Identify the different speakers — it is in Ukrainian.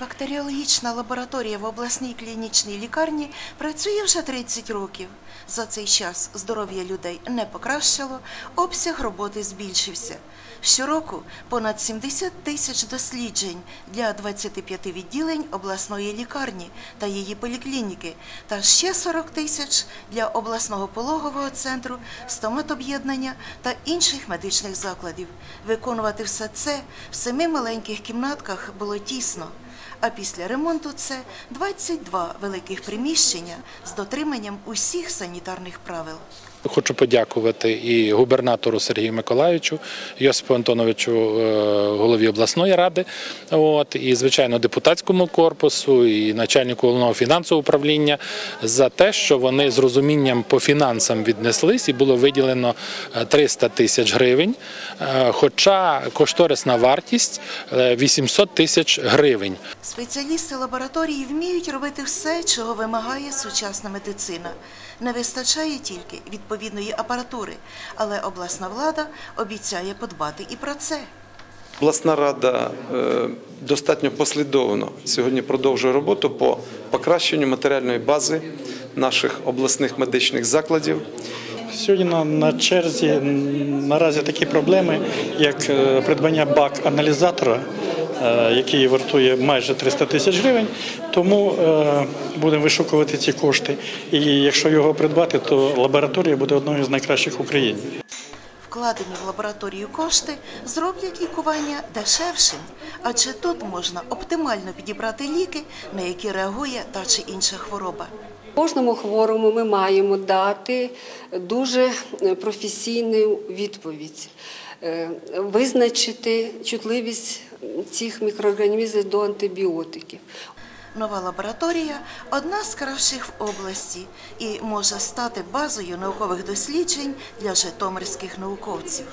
Speaker 1: Бактеріологічна лабораторія в обласній клінічній лікарні працює вже 30 років. За цей час здоров'я людей не покращило, обсяг роботи збільшився. Щороку понад 70 тисяч досліджень для 25 відділень обласної лікарні та її поліклініки, та ще 40 тисяч для обласного пологового центру, стоматоб'єднання та інших медичних закладів. Виконувати все це в семи маленьких кімнатках було тісно. А після ремонту це 22 великих приміщення з дотриманням усіх санітарних правил.
Speaker 2: Хочу подякувати і губернатору Сергію Миколаївичу, Йосипу Антоновичу, е, голові обласної ради, от, і, звичайно, депутатському корпусу, і начальнику головного фінансового управління за те, що вони з розумінням по фінансам віднеслись, і було виділено е, 300 тисяч гривень, е, хоча кошторисна вартість е, 800 тисяч гривень.
Speaker 1: Спеціалісти лабораторії вміють робити все, чого вимагає сучасна медицина. Не вистачає тільки відповідної апаратури, але обласна влада обіцяє подбати і про це.
Speaker 3: Обласна рада е, достатньо послідовно сьогодні продовжує роботу по покращенню матеріальної бази наших обласних медичних закладів.
Speaker 4: Сьогодні на, на черзі наразі такі проблеми, як е, придбання бак-аналізатора, е, який вартує майже 300 тисяч гривень. Тому е, будемо вишукувати ці кошти. І якщо його придбати, то лабораторія буде одною з найкращих в Україні.
Speaker 1: Вкладені в лабораторію кошти зроблять лікування дешевшим, адже тут можна оптимально підібрати ліки, на які реагує та чи інша хвороба.
Speaker 5: Кожному хворому ми маємо дати дуже професійну відповідь, е, визначити чутливість цих мікроорганізмів до антибіотиків.
Speaker 1: Нова лабораторія одна з кращих в області і може стати базою наукових досліджень для житомирських науковців.